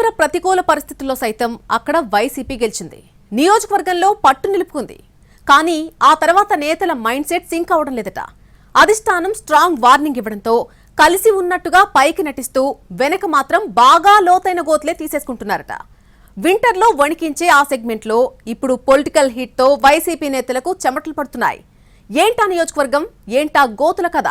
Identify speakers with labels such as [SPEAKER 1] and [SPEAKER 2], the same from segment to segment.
[SPEAKER 1] తీవ్ర ప్రతికూల పరిస్థితుల్లో సైతం అక్కడ వైసీపీ గెలిచింది. నియోజకవర్గంలో పట్టు నిలుపుకుంది. కానీ ఆ తర్వాత నేతల మైండ్ సెట్ సింక్ అవడం లేదట. అధిష్టానం స్ట్రాంగ్ వార్నింగ్ ఇవ్వడంతో కలిసి ఉన్నట్టుగా పైకి నటిస్తూ వెనక మాత్రం బాగా లోతైన గోతులే తీసేసుకుంటున్నారట. వింటర్లో వణికించే ఆ సెగ్మెంట్లో ఇప్పుడు పొలిటికల్ హిట్తో వైసీపీ నేతలకు చెమటలు పడుతున్నాయి. ఏంటా నియోజకవర్గం? ఏంటా గోతుల కథ?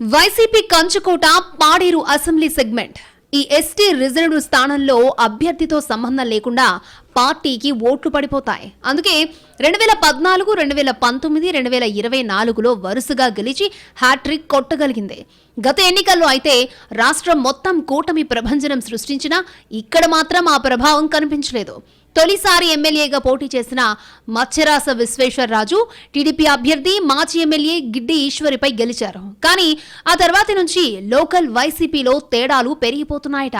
[SPEAKER 2] వైసీపీ కంచుకోట పాడేరు అసెంబ్లీ సెగ్మెంట్. ఈ ఎస్టీ రిజర్వ్డ్ స్థానంలో అభ్యర్థితో సంబంధం లేకుండా పార్టీకి ఓట్లు పడిపోతాయి. అందుకే రెండు వేల పద్నాలుగు రెండు వేల పంతొమ్మిది రెండు వేల ఇరవై నాలుగులో వరుసగా గెలిచి హ్యాట్రిక్ కొట్టగలిగింది. గత ఎన్నికల్లో అయితే రాష్ట్రం మొత్తం కూటమి ప్రభంజనం సృష్టించినా ఇక్కడ మాత్రం ఆ ప్రభావం కనిపించలేదు. తొలిసారి ఎమ్మెల్యేగా పోటీ చేసిన మత్స్యరాస విశ్వేశ్వరరాజు టీడీపీ అభ్యర్థి మాజీ ఎమ్మెల్యే గిడ్డి ఈశ్వరిపై గెలిచారు. కానీ ఆ తర్వాతి నుంచి లోకల్ వైసీపీలో తేడాలు పెరిగిపోతున్నాయట.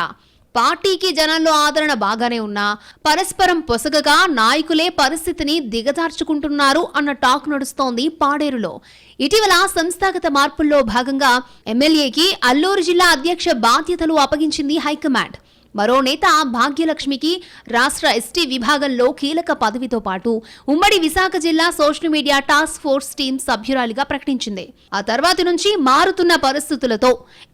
[SPEAKER 2] పార్టీకి జనంలో ఆదరణ బాగానే ఉన్నా పరస్పరం పొసగగా నాయకులే పరిస్థితిని దిగజార్చుకుంటున్నారు అన్న టాక్ నడుస్తోంది పాడేరులో. ఇటీవల సంస్థాగత మార్పుల్లో భాగంగా ఎమ్మెల్యేకి అల్లూరు జిల్లా అధ్యక్ష బాధ్యతలు అప్పగించింది హైకమాండ్. మరో నేత భాగ్యలక్ష్మికి రాష్ట్ర ఎస్టీ విభాగంలో కీలక పదవితో పాటు ఉమ్మడి విశాఖ జిల్లా social media task force team సభ్యురాలిగా ప్రకటించింది. ఆ తర్వాత నుంచి మారుతున్న పరిస్థితులతో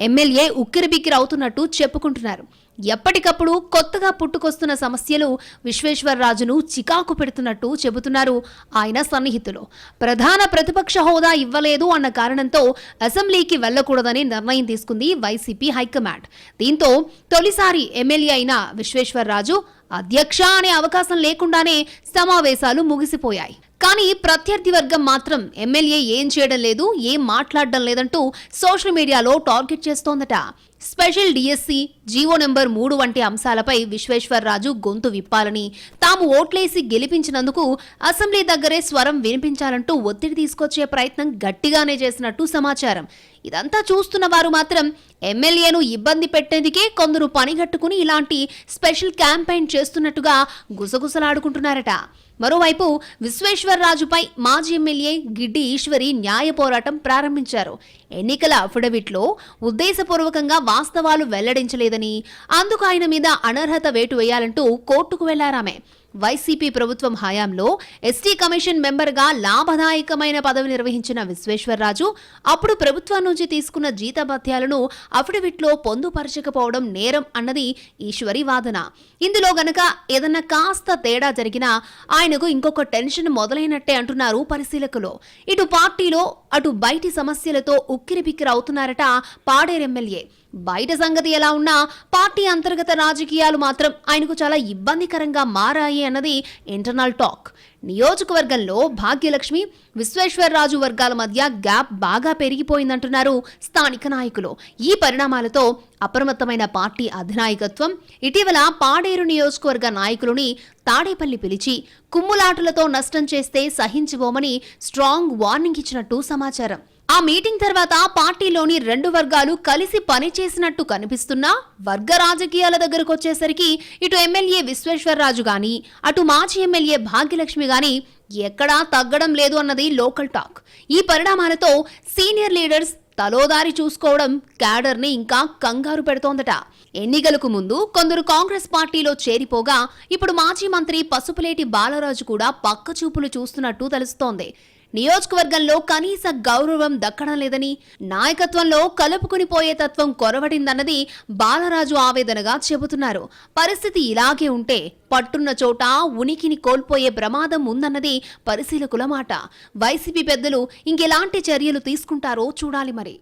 [SPEAKER 2] ఎమ్మెల్యే ఉక్కిరిబిక్కిరవుతున్నట్టు చెప్పుకుంటున్నారు. ఎప్పటికప్పుడు కొత్తగా పుట్టుకొస్తున్న సమస్యలు విశ్వేశ్వరరాజును చికాకు పెడుతున్నట్టు చెబుతున్నారు ఆయన సన్నిహితులు. ప్రధాన ప్రతిపక్ష హోదా ఇవ్వలేదు అన్న కారణంతో అసెంబ్లీకి వెళ్ళకూడదని నిర్ణయం తీసుకుంది వైసీపీ హైకమాండ్. దీంతో తొలిసారి ఎమ్మెల్యే అయిన విశ్వేశ్వరరాజు అధ్యక్ష అనే అవకాశం లేకుండానే సమావేశాలు ముగిసిపోయాయి. కానీ ప్రత్యర్థి వర్గం మాత్రం ఎమ్మెల్యే ఏం చేయడం లేదు ఏం మాట్లాడడం లేదంటూ సోషల్ మీడియాలో టార్గెట్ చేస్తోందట. స్పెషల్ డిఎస్సి జీవో నెంబర్ మూడు వంటి అంశాలపై విశ్వేశ్వరరాజు గొంతు విప్పాలని తాము ఓట్లేసి గెలిపించినందుకు అసెంబ్లీ దగ్గరే స్వరం వినిపించాలంటూ ఒత్తిడి తీసుకొచ్చే ప్రయత్నం గట్టిగానే చేసినట్టు సమాచారం. ఇదంతా చూస్తున్న వారు మాత్రం ఎమ్మెల్యేను ఇబ్బంది పెట్టేందుకే కొందరు పనిగట్టుకుని ఇలాంటి స్పెషల్ క్యాంపెయిన్ చేస్తున్నట్టుగా గుసగుసలాడుకుంటున్నారట. మరోవైపు విశ్వేశ్వరరాజుపై మాజీ ఎమ్మెల్యే గిడ్డి ఈశ్వరి న్యాయ పోరాటం ప్రారంభించారు. ఎన్నికల అఫిడవిట్లో ఉద్దేశపూర్వకంగా వాస్తవాలు వెల్లడించలేదని అందుకు ఆయన మీద అనర్హత వేటు వేయాలంటూ కోర్టుకు వెళ్ళారామె. వైసీపీ ప్రభుత్వం హయాంలో ఎస్టీ కమిషన్ మెంబర్గా లాభదాయకమైన పదవి నిర్వహించిన విశ్వేశ్వరరాజు అప్పుడు ప్రభుత్వం నుంచి తీసుకున్న జీతభత్యాలను అఫిడవిట్లో పొందుపరచకపోవడం నేరం అన్నది ఈశ్వరి వాదన. ఇందులో గనక ఏదన్నా కాస్త తేడా జరిగినా ఆయనకు ఇంకొక టెన్షన్ మొదలైనట్టే అంటున్నారు పరిశీలకులు. ఇటు పార్టీలో అటు బయటి సమస్యలతో ఉక్కిరిబిక్కిరి అవుతున్నారట పాడేరు ఎమ్మెల్యే. బయట సంగతి ఎలా ఉన్నా పార్టీ అంతర్గత రాజకీయాలు మాత్రం ఆయనకు చాలా ఇబ్బందికరంగా మారాయి అన్నది ఇంటర్నల్ టాక్ నియోజకవర్గంలో భాగ్యలక్ష్మి విశ్వేశ్వరరాజు వర్గాల మధ్య గ్యాప్ బాగా పెరిగిపోయిందంటున్నారు స్థానిక నాయకులు. ఈ పరిణామాలతో అప్రమత్తమైన పార్టీ అధినాయకత్వం ఇటీవల పాడేరు నియోజకవర్గ నాయకులని తాడేపల్లి పిలిచి కుమ్ములాటలతో నష్టం చేస్తే సహించబోమని స్ట్రాంగ్ వార్నింగ్ ఇచ్చినట్టు సమాచారం. ఆ మీటింగ్ తర్వాత పార్టీలోని రెండు వర్గాలు కలిసి పనిచేసినట్టు కనిపిస్తున్నా వర్గ రాజకీయాల దగ్గరకు వచ్చేసరికి ఇటు ఎమ్మెల్యే విశ్వేశ్వరరాజు గాని అటు మాజీ ఎమ్మెల్యే భాగ్యలక్ష్మి గాని ఎక్కడా తగ్గడం లేదు అన్నది లోకల్ టాక్. ఈ పరిణామాలతో సీనియర్ లీడర్స్ తలోదారి చూసుకోవడం క్యాడర్ని ఇంకా కంగారు పెడుతోందట. ఎన్నికలకు ముందు కొందరు కాంగ్రెస్ పార్టీలో చేరిపోగా ఇప్పుడు మాజీ మంత్రి పసుపులేటి బాలరాజు కూడా పక్క చూపులు చూస్తున్నట్టు తెలుస్తోంది. నియోజకవర్గంలో కనీస గౌరవం దక్కడం లేదని నాయకత్వంలో కలుపుకుని పోయే తత్వం కొరవడిందన్నది బాలరాజు ఆవేదనగా చెబుతున్నారు. పరిస్థితి ఇలాగే ఉంటే పట్టున్న చోట ఉనికిని కోల్పోయే ప్రమాదం ఉందన్నది పరిశీలకుల మాట. వైసీపీ పెద్దలు ఇంకెలాంటి చర్యలు తీసుకుంటారో చూడాలి మరి.